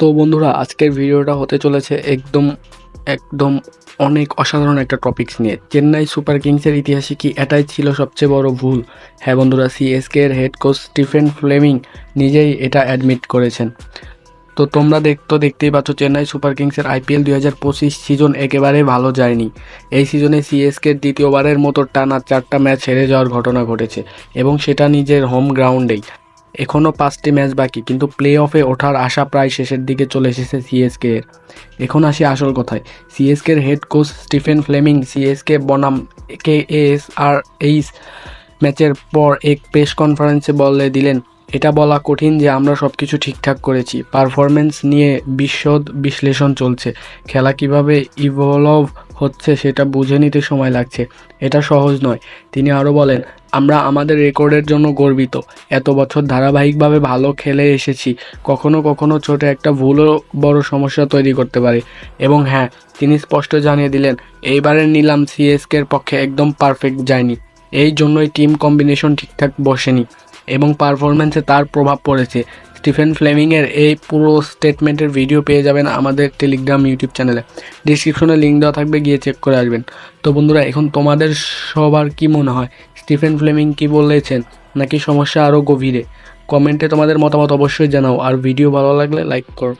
তো বন্ধুরা, আজকের ভিডিওটা হতে চলেছে একদম একদম অনেক অসাধারণ একটা টপিকস নিয়ে। চেন্নাই সুপার কিংসের ইতিহাসে কি এটাই ছিল সবচেয়ে বড় ভুল? হ্যাঁ বন্ধুরা সিএসকে এর হেড কোচ স্টিফেন ফ্লেমিং নিজেই এটা অ্যাডমিট করেছেন। তো তোমরা দেখ তো দেখতেই পাচ্ছ, চেন্নাই সুপার কিংসের আইপিএল দুই হাজার পঁচিশ সিজন একেবারে ভালো যায়নি। এই সিজনে সিএসকে দ্বিতীয়বারের মতো টানা চারটা ম্যাচ হেরে যাওয়ার ঘটনা ঘটেছে এবং সেটা নিজের হোম গ্রাউন্ডেই এখনও পাঁচটি ম্যাচ বাকি, কিন্তু প্লে অফে ওঠার আশা প্রায় শেষের দিকে চলে এসেছে সিএসকে এর। এখন আসি আসল কথায়। সিএসকে এর head coach Stephen Fleming CSK বনাম কে এস আর এইচ ম্যাচের পর এক প্রেস কনফারেন্সে বলে দিলেন, এটা বলা কঠিন যে আমরা সব কিছু ঠিকঠাক করেছি। পারফরমেন্স নিয়ে বিশদ বিশ্লেষণ চলছে। খেলা কীভাবে ইভলভ হচ্ছে সেটা বুঝে নিতে সময় লাগছে। এটা সহজ নয়। তিনি আরও বলেন, আমরা আমাদের রেকর্ডের জন্য গর্বিত। এত বছর ধারাবাহিকভাবে ভালো খেলে এসেছি। কখনো কখনো ছোট একটা ভুলও বড় সমস্যা তৈরি করতে পারে। এবং হ্যাঁ তিনি স্পষ্ট জানিয়ে দিলেন, এইবারের নিলাম সিএসকের পক্ষে একদম পারফেক্ট যায়নি। এই জন্যই টিম কম্বিনেশন ঠিকঠাক বসেনি এবং পারফরমেন্সে তার প্রভাব পড়েছে। স্টিফেন ফ্লেমিংয়ের এই পুরো স্টেটমেন্টের ভিডিও পেয়ে যাবেন আমাদের টেলিগ্রাম ইউটিউব চ্যানেলে ডিসক্রিপশনে লিঙ্ক দেওয়া থাকবে, গিয়ে চেক করে আসবেন। তো বন্ধুরা, এখন তোমাদের সবার কি মনে হয়? স্টিফেন ফ্লেমিং কি বলেছেন? নাকি সমস্যা আরও গভীরে? কমেন্টে তোমাদের মতামত অবশ্যই জানাও। আর ভিডিও ভালো লাগলে লাইক করো।